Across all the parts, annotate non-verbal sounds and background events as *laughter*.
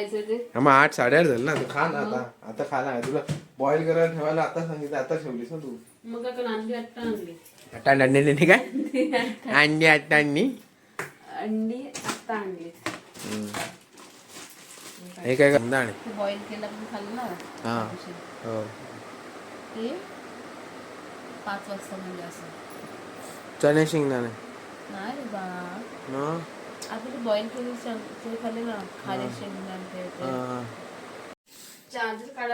हा, मग आठ साडेआठ झाले ना तू खा ना आता. आता खा ना तुला बॉईल करायला ठेवायला आता सांगितलं आता ठेवलीस ना तू. मग काय करून अंडी काय? अंडी आटा अंडी अंडी आत्ता आणली. हे काय कांदा आणि. ते बॉईल केलं पण खाल्लं ना. हा. हो. ते पाच वाजता म्हणजे असं. चणे शेंगदाणे. नाही बा हा.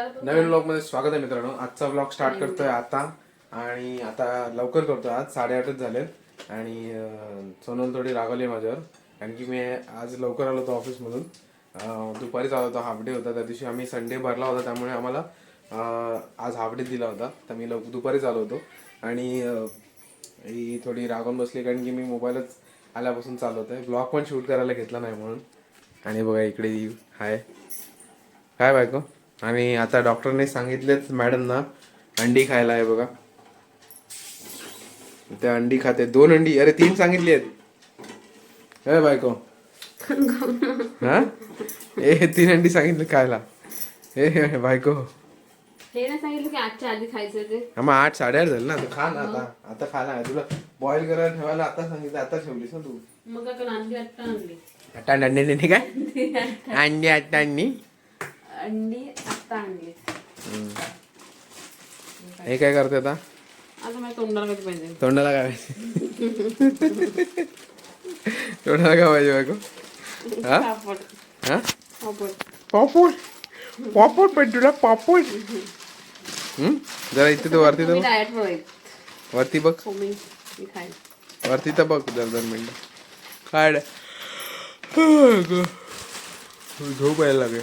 पण नवीन ब्लॉगमध्ये स्वागत आहे मित्रांनो. आजचा ब्लॉग स्टार्ट करतोय आता. आणि आता लवकर करतोय आज. साडेआठच झालेत. आणि अं, सोनल थोडी रागवली माझ्यावर. कारण की मी आज लवकर आलो होतो ऑफिसमधून. दुपारीच आलो होतो हाफ डे होता. त्या दिवशी आम्ही संडे भरला होता. त्यामुळे आम्हाला आज हाफ डे दिला होता. तर मी लवकर दुपारीच आलो होतो. आणि ही थोडी रागवून बसली. कारण की मी मोबाईलच आल्यापासून चालवत आहे ब्लॉग पण शूट करायला घेतला नाही म्हणून. आणि बघा इकडे ही हाय. काय बायको. आणि आता डॉक्टरने सांगितलेच मॅडमना अंडी खायला आहे बघा. ते अंडी खाते. दोन अंडी. अरे तीन सांगितली आहेत. काय बायको. *laughs* हा? ए तीन अंडी सांगितली खायला. ए बायको. हे ना सांगितलं की आधी खायचं ते. हा, मग आठ साडेआठ झाले ना तू खा ना आता. आता खा ना. तुला बॉईल करायला ठेवायला आता सांगितलं आता ठेवलीस ना तू. मग आत्ता आणली. आटा अंडी नाही काय? अंडी आटा अंडी अंडी आत्ता आणली. हे काय करते आता? आता माझ्या तोंडाला कधी पाहिजे? तोंडाला काय पाहिजे? तोंडाला काय पाहिजे बायको? हा? पापड. हा? पापड. पापड? पापड पण तुला पापड? जरा इथे तर वरती तर वरती बघ. हो वरती तर बघ जर दोन मिनिटं. काढ. झोप यायला लागेल.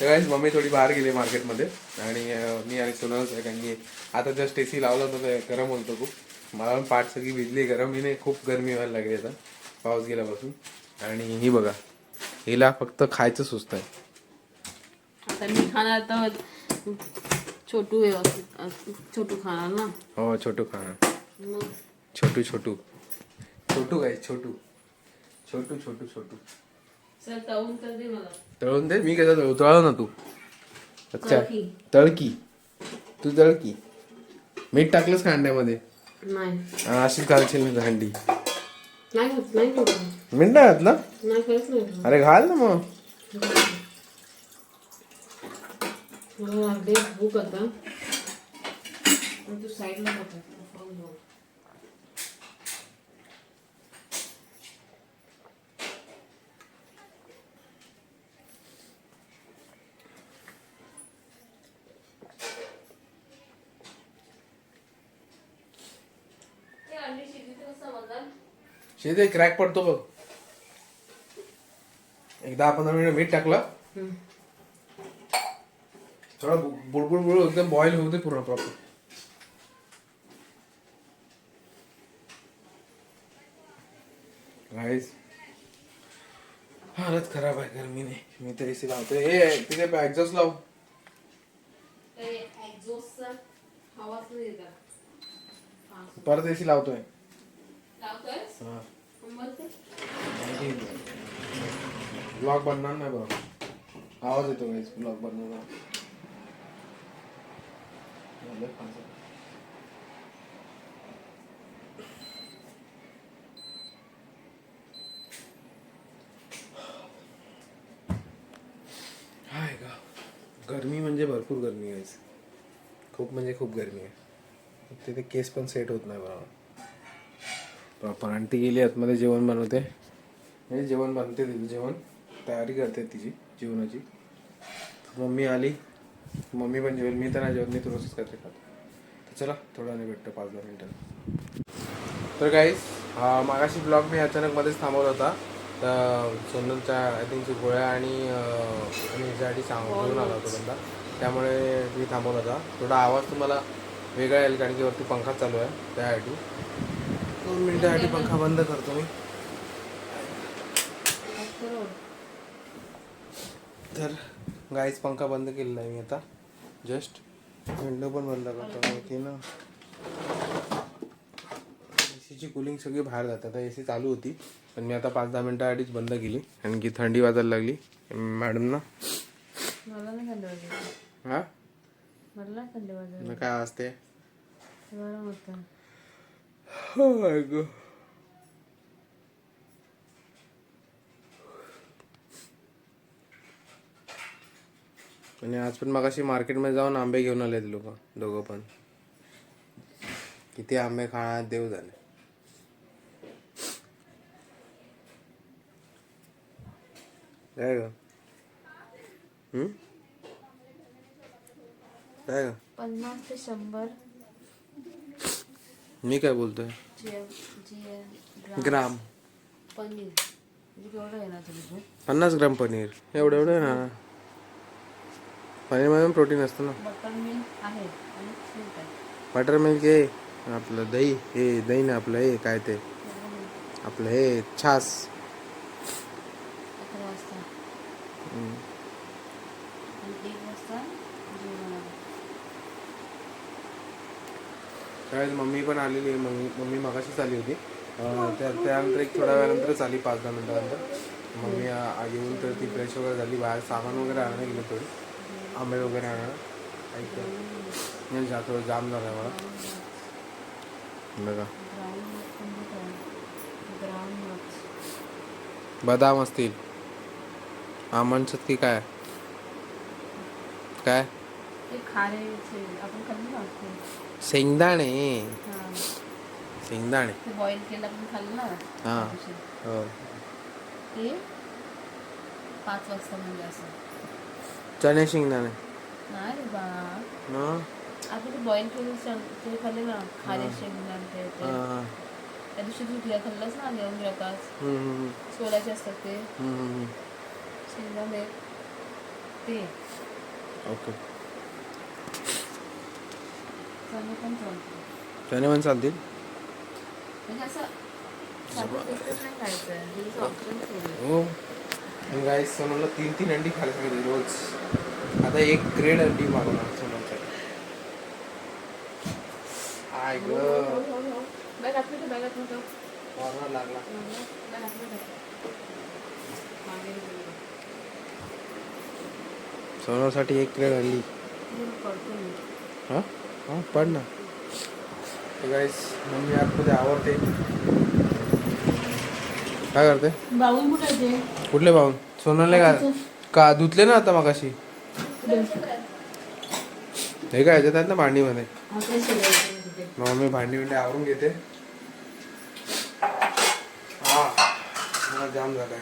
guys, मम्मी थोडी बाहेर गेली मार्केटमध्ये. आणि मी आणि कारण की आता जस्ट एसी लावलं होतं गरम होतं खूप. मला पण पाठ सगळी भिजली गरम. हिने खूप गरमी व्हायला लागली आता पाऊस गेल्यापासून. आणि ही बघा हिला फक्त खायचं सुचत आहे आता मी खाणार तर छोटू व्यवस्थित असं छोटू खाणार ना? हो छोटू खाणार. छोटू छोटू. छोटू काय छोटू? छोटू छोटू छोटू. सर तळून तर दे मला. तळून दे? मी कसं तळू? तळ ना तू. अच्छा. तळकी. तळकी. तू तळकी. मीठ टाकलंस का अंड्यामध्ये? नाही. हा, अशीच घालशील ना हंडी नाही मीठ नाही घातलं? होत अरे घाल ना मग. मला लागले भूक आता पण तू साईडला बघ खाऊन जाऊ. ते अंडी शिजली कसं समजणार? शेते क्रॅक पडतो बघ एक दहा पंधरा मिनिट मीठ टाकलं. थोडं बुडबुड बुड एकदम बॉईल होऊ दे पूर्ण प्रॉपर गाईज हालत खराब आहे गरमीने मी तर एसी लावतोय हे तिथे एक्झॉस्ट लाव. हा. परत एसी लावतोय? हा? ब्लॉग बनणार नाही बघ आवाज येतो झालं खायचं. हाय का गरमी म्हणजे भरपूर गरमी आहे खूप म्हणजे खूप गरमी आहे. तिथे केस पण सेट होत नाही बरोबर प्रॉपर आणि ती गेली आतमध्ये जेवण बनवते. म्हणजे जेवण बनते तिचं जेवण. तयारी करते तिची जेवणाची. मम्मी आली. मम्मी पण जेवेल मी तर नाही जेवत मी थोडंसंच करते खातो. तर चला थोडा नाही भेटतं पाच दहा मिनटं. तर काहीच हा मागाशी ब्लॉग मी अचानक मध्येच थांबवला होता. तर सोनलच्या आय थिंक गोळ्या आणि अं, आणि याच्यासाठी सांग घेऊन आला होता बंदा त्यामुळे मी थांबवला होता. थोडा आवाज तुम्हाला वेगळा येईल कारण की वरती पंखा चालू आहे त्यासाठी दोन मिनिटासाठी पंखा बंद करतो मी. तर गाईच पंखा बंद केलेला आहे मी आता. जस्ट विंडो पण बंद करतो की ना? एसीची कुलिंग सगळी बाहेर जाते. आता एसी चालू होती पण मी आता पाच दहा मिनिटासाठीच बंद केली. कारण की थंडी वाजायला लागली. मॅडम ना? हा? काय असते आणि आज पण मग अशी मार्केटमध्ये जाऊन आंबे घेऊन आले लोक दोघं पण. किती आंबे खाणार देव झाले. काय ग? काय ग? पन्नास ते शंभर. मी काय बोलतोय? ग्राम. पनीर. म्हणजे केवढं आहे ना तुझं पन्नास ग्राम पनीर. एवढं एवढं आहे ना पनीरमध्ये प्रोटीन असतं ना. बटर मिल्क आहे आणि स्वीट आहे. बटर मिल्क हे आपलं दही हे दही ना आपलं हे काय ते? आपलं हे छास. अकरा वाजता. हम्म. आणि एक वाजता जेवण आहे. त्यावेळेस मम्मी पण आलेली आहे. मम्मी मम्मी मगाशीच आली होती. अं, त्या त्यानंतर एक थोड्या वेळानंतरच आली पाच दहा मिनिटानंतर. मम्मी आ- येऊन तर ती फ्रेश वगैरे झाली बाहेर सामान वगैरे आणायला गेली थोडी. आंबे वगैरे आणायला ऐकतं नाही जा थोडं जाम झालं मला. बघा. बदाम असतील. आमंड की काय? काय. शेंगदाणे. हां. शेंगदाणे. ते बॉईल केलं हां. हो. पाच वाजता म्हणजे असं. चणे शेंगदाणे. नाही बा. आपण ते बॉईल शेंग- ते खाल्ले ना खारे शेंगदाणे ते ते. हां. त्या दिवशी तू तुला खाल्लंच ना घेऊन हम्म, सोलाचे असतात ते. शेंगदाणे ते. ओके. चणे पण चालतं चणे पण चालतील? म्हणजे असं सारखं तेच तेच नाही खायचं ऑप्शन ठेवले. हो. आणि गाईस सोनलला तीन तीन अंडी खायला सांगितली रोज. आता एक ग्रेड अंडी मागवणार सोनलसाठी आय ग. कॉर्नर लागला. सोनलसाठी एक ग्रेड अंडी. हां? हां पड ना. गाईस मम्मी आतमध्ये आवडते काय करते? बाऊल कुठे? कुठले पाहून सोनलने का का धुतले ना आता मगाशी? हे काय ह्याच्यात आहेत ना भांडीमध्ये. मग मी भांडी बिंडी आवरून घेते. हा मला जाम झालं.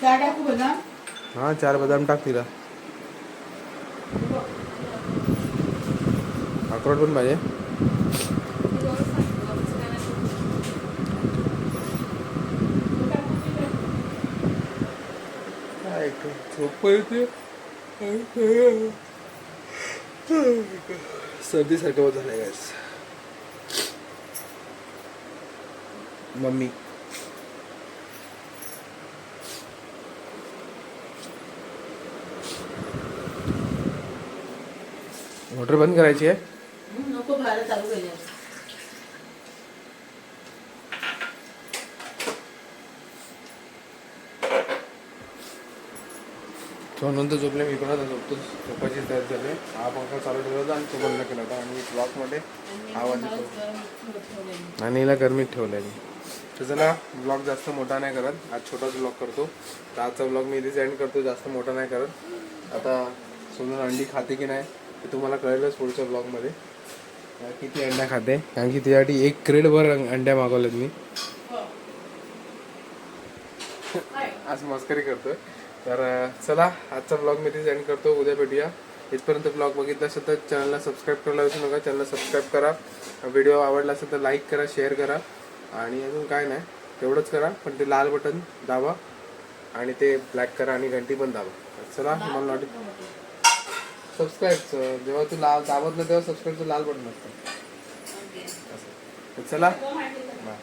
काय टाकू हा चार बदाम टाक तिला. अक्रोड पण पाहिजे. काय झोप सारखं होत झालंय guys. मम्मी. मोटर बंद करायची आहे नको बाहेर चालू केले तो नंतर झोपले मी पण आता झोपतो. झोपायची तयारी झाली. हा पंखा चालू ठेवला होता आणि तो बंद केला होता. आणि ब्लॉकमध्ये आवाज येतो आणि हिला गरमीत ठेवलं मी तर चला ब्लॉग जास्त मोठा नाही करत. आज छोटाच ब्लॉग करतो. तर आजचा ब्लॉग मी इथेच एंड करतो. जास्त मोठा नाही करत. आता सोनल अंडी खाते की नाही ते तुम्हाला कळेलच पुढच्या ब्लॉगमध्ये किती अंड्या खाते? कारण की तिच्यासाठी एक क्रेडभर अंड्या मागवल्यात मी. *laughs* आज मस्करी करतोय. तर चला आजचा ब्लॉग मी इथेच एंड करतो. उद्या भेटूया. इथपर्यंत ब्लॉग बघितला असेल तर चॅनलला सबस्क्राईब करायला विसरू नका. चॅनलला सबस्क्राईब करा. व्हिडिओ आवडला असेल तर लाईक करा शेअर करा. आणि अजून काय नाही. तेवढंच करा. पण ते लाल बटन दाबा आणि ते ब्लॅक करा आणि घंटी पण दाबा. चला मला नॉट सबस्क्राईबचं जेव्हा तू लाल दाबत नाही तेव्हा सबस्क्राईबचं लाल बटन असतं. असं. चला बाय